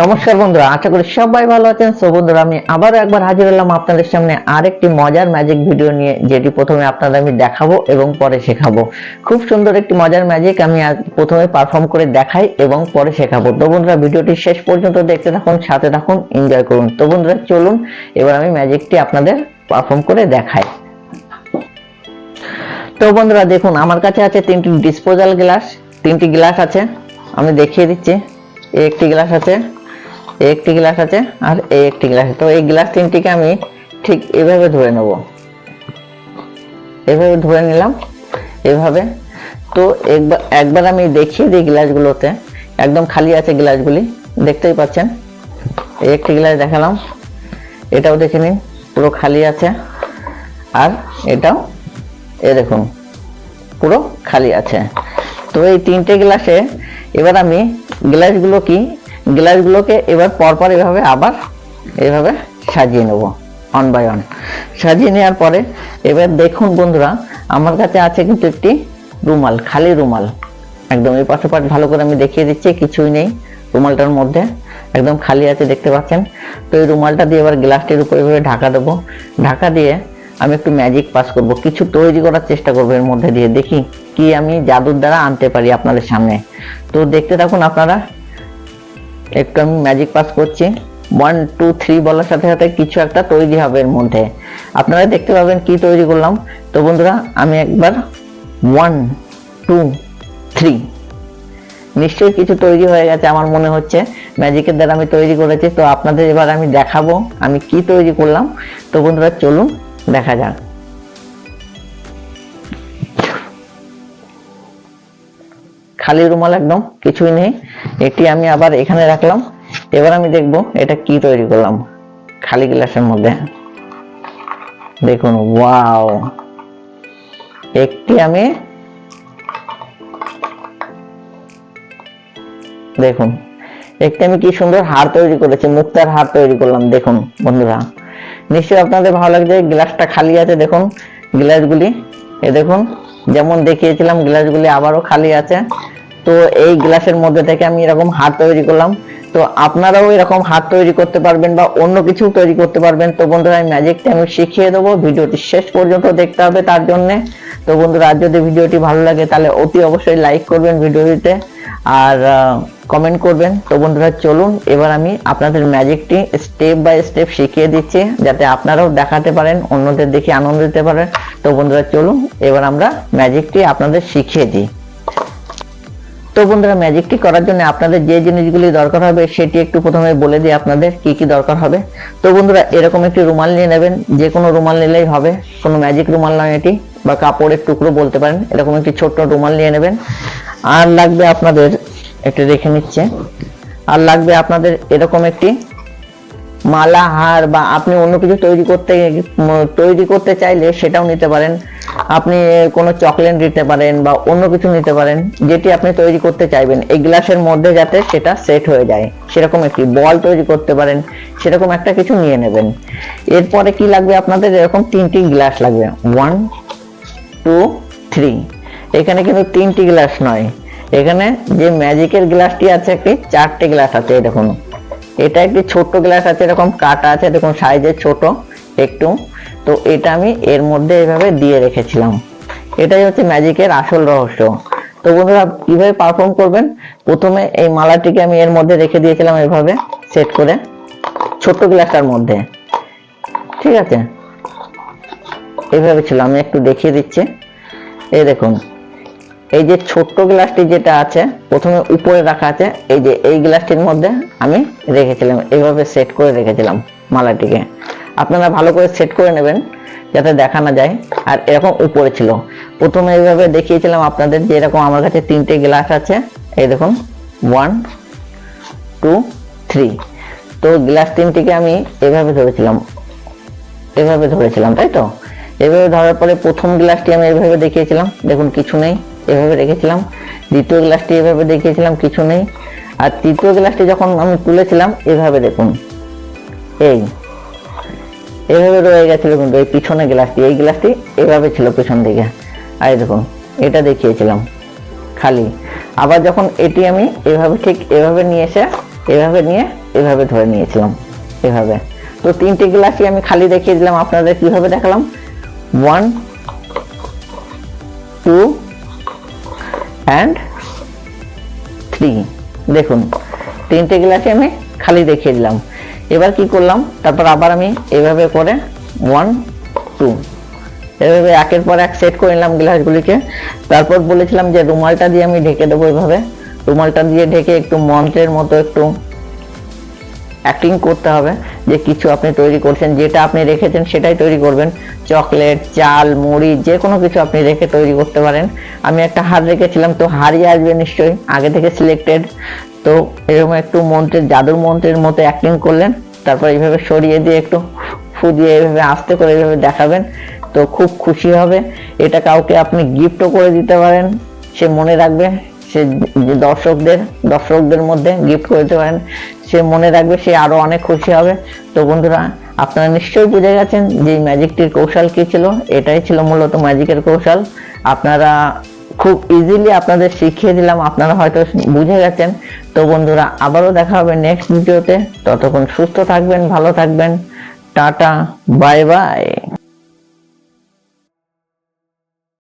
নমস্কার বন্ধুরা, আশা করি সবাই ভালো আছেন। সো বন্ধুরা, আমি আবারও একবার হাজির হলাম আপনাদের সামনে আরেকটি মজার ম্যাজিক ভিডিও নিয়ে, যেটি প্রথমে আপনাদের আমি দেখাবো এবং পরে শেখাবো। খুব সুন্দর একটি মজার ম্যাজিক আমি প্রথমে পারফর্ম করে দেখাই এবং পরে শেখাবো। তো বন্ধুরা, ভিডিওটি শেষ পর্যন্ত দেখতে থাকুন, সাথে থাকুন এনজয় করুন। তো বন্ধুরা, চলুন, এবার আমি ম্যাজিকটি আপনাদের পারফর্ম করে দেখাই। তো বন্ধুরা, দেখুন, আমার কাছে আছে তিনটি ডিসপোজাল গ্লাস তিনটি গ্লাস আছে, আমি দেখিয়ে দিচ্ছি। একটি গ্লাস আছে। এই একটি গ্লাস আছে আর এই একটি গ্লাস তো এই গ্লাস তিনটিকে আমি ঠিক এভাবে ধরে নেব। এভাবে ধরে নিলাম। এভাবে। তো একবার একবার আমি দেখিয়ে দিই গ্লাসগুলোতে। একদম খালি আছে গ্লাসগুলি। দেখতেই পাচ্ছেন? এই একটি গ্লাস দেখালাম। এটাও দেখে নিন, পুরো খালি আছে। আর এটাও, এ দেখুন, পুরো খালি আছে। তো এই তিনটে গ্লাসে এবার আমি গ্লাসগুলো কি গ্লাসগুলোকে এবার পরপর এভাবে আবার এভাবে সাজিয়ে নেব অন বাই অন সাজিয়ে নেওয়ার পরে এবার দেখুন বন্ধুরা, আমার কাছে আছে কিন্তু একটি রুমাল, খালি রুমাল। একদম এই পাশে পাশ ভালো করে আমি দেখিয়ে দিচ্ছি, কিছুই নেই রুমালটার মধ্যে। একদম খালি আছে, দেখতে পাচ্ছেন? তো এই রুমালটা দিয়ে এবার গ্লাসটির উপর এভাবে ঢাকা দেবো। ঢাকা দিয়ে আমি একটু ম্যাজিক পাস করব। কিছু তৈরি করার চেষ্টা করব এর মধ্যে দিয়ে। দেখি কি আমি জাদুর দ্বারা আনতে পারি আপনাদের সামনে। তো দেখতে থাকুন আপনারা একটু আমি ম্যাজিক পাস করছি। ওয়ান টু থ্রি বলার সাথে সাথে কিছু একটা তৈরি হবে এর মধ্যে। আপনারা দেখতে পাবেন কি তৈরি করলাম। তো বন্ধুরা, আমি একবার ওয়ান টু থ্রি নিশ্চয়ই কিছু তৈরি হয়ে গেছে আমার মনে হচ্ছে। ম্যাজিকের দ্বারা আমি তৈরি করেছি। তো আপনাদের এবার আমি দেখাবো আমি কি তৈরি করলাম। তো বন্ধুরা, চলুন দেখা যাক। খালি রুমাল একদম, কিছুই নেই। এটি আমি আবার এখানে রাখলাম। এবার আমি দেখব এটা কি তৈরি করলাম খালি গ্লাসের মধ্যে। দেখুন, ওয়াও! একটি আমি দেখুন, একটি আমি কি সুন্দর হার তৈরি করেছি, মুক্তার হার তৈরি করলাম, দেখুন, বন্ধুরা। নিশ্চয়ই আপনাদের ভালো লাগছে, গ্লাসটা খালি আছে, দেখুন, গ্লাসগুলি। এ দেখুন, যেমন দেখিয়েছিলাম, গ্লাসগুলি আবারও খালি আছে। তো এই গ্লাসের মধ্যে থেকে আমি এরকম হাত তৈরি করলাম। তো আপনারাও এরকম হাত তৈরি করতে পারবেন বা অন্য কিছু তৈরি করতে পারবেন। তো বন্ধুরা এই ম্যাজিকটা আমি শিখিয়ে দেবো। ভিডিওটি শেষ পর্যন্ত দেখতে হবে তার জন্য। তো বন্ধুরা যদি ভিডিওটি ভালো লাগে, তাহলে অতি অবশ্যই লাইক করবেন ভিডিওটিতে। আর কমেন্ট করবেন। তো বন্ধুরা, চলুন, এবার আমি আপনাদের ম্যাজিকটি স্টেপ বাই স্টেপ শিখিয়ে দিচ্ছি, যাতে আপনারাও দেখাতে পারেন, অন্যদের দেখে আনন্দ দিতে পারেন। তো বন্ধুরা, চলুন, এবার আমরা ম্যাজিকটি আপনাদের শিখিয়ে দিই। তো বন্ধুরা ম্যাজিকটি করার জন্য আপনাদের যে জিনিসগুলি দরকার হবে, সেটি একটু প্রথমে বলে দিই আপনাদের কি কি দরকার হবে। তো বন্ধুরা, এরকম একটি রুমাল নিয়ে নেবেন, যে কোনো রুমাল নিলেই হবে। কোনো ম্যাজিক রুমাল নয় এটি, বা কাপড়ের টুকরো বলতে পারেন, এরকম একটি ছোট্ট রুমাল নিয়ে নেবেন। আর লাগবে আপনাদের, একটু রেখে নিচ্ছে। আর লাগবে আপনাদের এরকম একটি মালা হার বা আপনি অন্য কিছু তৈরি করতে তৈরি করতে চাইলে সেটাও নিতে পারেন। আপনি কোনো চকলেট নিতে পারেন বা অন্য কিছু নিতে পারেন, যেটি আপনি তৈরি করতে চাইবেন। এই গ্লাসের মধ্যে যাতে সেটা সেট হয়ে যায়। সেরকম একটি বল তৈরি করতে পারেন, সেরকম একটা কিছু নিয়ে নেবেন। এরপরে কি লাগবে আপনাদের? এরকম তিনটি গ্লাস লাগবে। ওয়ান টু থ্রি এখানে কিন্তু তিনটি গ্লাস নয়। এখানে যে ম্যাজিকের গ্লাসটি আছে, একটি, চারটে গ্লাস আছে দেখুন। এটা একটি ছোট্ট গ্লাস আছে, এরকম কাটা আছে, দেখুন সাইজে ছোট একটু। তো এটা আমি এর মধ্যে এভাবে দিয়ে রেখেছিলাম। এটাই হচ্ছে ম্যাজিকের আসল রহস্য। তো বন্ধুরা, কীভাবে পারফর্ম করবেন? প্রথমে এই মালাটিকে আমি এর মধ্যে রেখে দিয়েছিলাম এভাবে সেট করে। ছোট্ট গ্লাসটার মধ্যে। ঠিক আছে? এইভাবে ছিল, আমি একটু দেখিয়ে দিচ্ছি। এই দেখুন এই যে ছোট্ট গ্লাসটি যেটা আছে, প্রথমে উপরে রাখা আছে, এই যে এই গ্লাসটির মধ্যে আমি রেখেছিলাম এইভাবে সেট করে রেখেছিলাম মালাটিকে। আপনারা ভালো করে সেট করে নেবেন, যাতে দেখা না যায়, আর এরকম উপরে ছিল। প্রথমে এইভাবে দেখিয়েছিলাম আপনাদের যে এরকম আমার কাছে তিনটে গ্লাস আছে, এই দেখুন ওয়ান টু থ্রি তো গ্লাস তিনটিকে আমি এভাবে ধরেছিলাম এভাবে ধরেছিলাম, তাই তো? এভাবে ধরার পরে প্রথম গ্লাসটি আমি এভাবে দেখিয়েছিলাম, দেখুন, কিছু নেই। এভাবে রেখেছিলাম। দ্বিতীয় গ্লাসটি এভাবে দেখিয়েছিলাম, কিছু নেই। আর তৃতীয় গ্লাসটি যখন আমি তুলেছিলাম, এভাবে দেখুন। এই, এভাবে রয়ে গেছিল কিন্তু এই পিছনে গ্লাসটি এই গ্লাসটি এভাবে ছিল পিছন দিকে। আর দেখুন, এটা দেখিয়েছিলাম, খালি। আবার যখন এটি আমি এভাবে ঠিক এভাবে নিয়ে এসে, এভাবে নিয়ে এভাবে ধরে নিয়েছিলাম, এভাবে। তো তিনটে গ্লাসই আমি খালি দেখিয়ে দিলাম, আপনাদের কীভাবে দেখালাম? ওয়ান টু অ্যান্ড থ্রি দেখুন, তিনটে গ্লাসে আমি খালি দেখিয়ে দিলাম। এবার কি করলাম? তারপর আবার আমি এভাবে করে ওয়ান টু এভাবে একের পর এক সেট করে নিলাম গ্লাসগুলিকে। তারপর বলেছিলাম যে রুমালটা দিয়ে আমি ঢেকে দেবো এভাবে। রুমালটা দিয়ে ঢেকে একটু মন্ত্রের মতো একটু অ্যাক্টিং করতে হবে। যে কিছু আপনি তৈরি করছেন, যেটা আপনি রেখেছেন সেটাই তৈরি করবেন। চকলেট, চাল, মুড়ি, যে কোনো কিছু আপনি রেখে তৈরি করতে পারেন। আমি একটা হার রেখেছিলাম, তো হারই আসবে নিশ্চয়ই, আগে থেকে সিলেক্টেড তো এরকম একটু মন্ত্রের, জাদুর মন্ত্রের মতো অ্যাক্টিং করলেন, তারপর এইভাবে সরিয়ে দিয়ে একটু ফু দিয়ে এইভাবে আস্তে করে এইভাবে দেখাবেন, তো খুব খুশি হবে। এটা কাউকে আপনি গিফটও করে দিতে পারেন, সে মনে রাখবে। সে দর্শকদের দর্শকদের মধ্যে গিফট করতে পারেন সে মনে রাখবে সে আরও অনেক খুশি হবে। তো বন্ধুরা, আপনারা নিশ্চয়ই বুঝে গেছেন যে ম্যাজিকটির কৌশল কি ছিল? এটাই ছিল মূলত ম্যাজিকের কৌশল। আপনারা খুব ইজিলি আপনাদের শিখিয়ে দিলাম, আপনারা হয়তো বুঝে গেছেন। তো বন্ধুরা, আবারও দেখা হবে নেক্সট ভিডিওতে ততক্ষণ সুস্থ থাকবেন, ভালো থাকবেন। Tata bye bye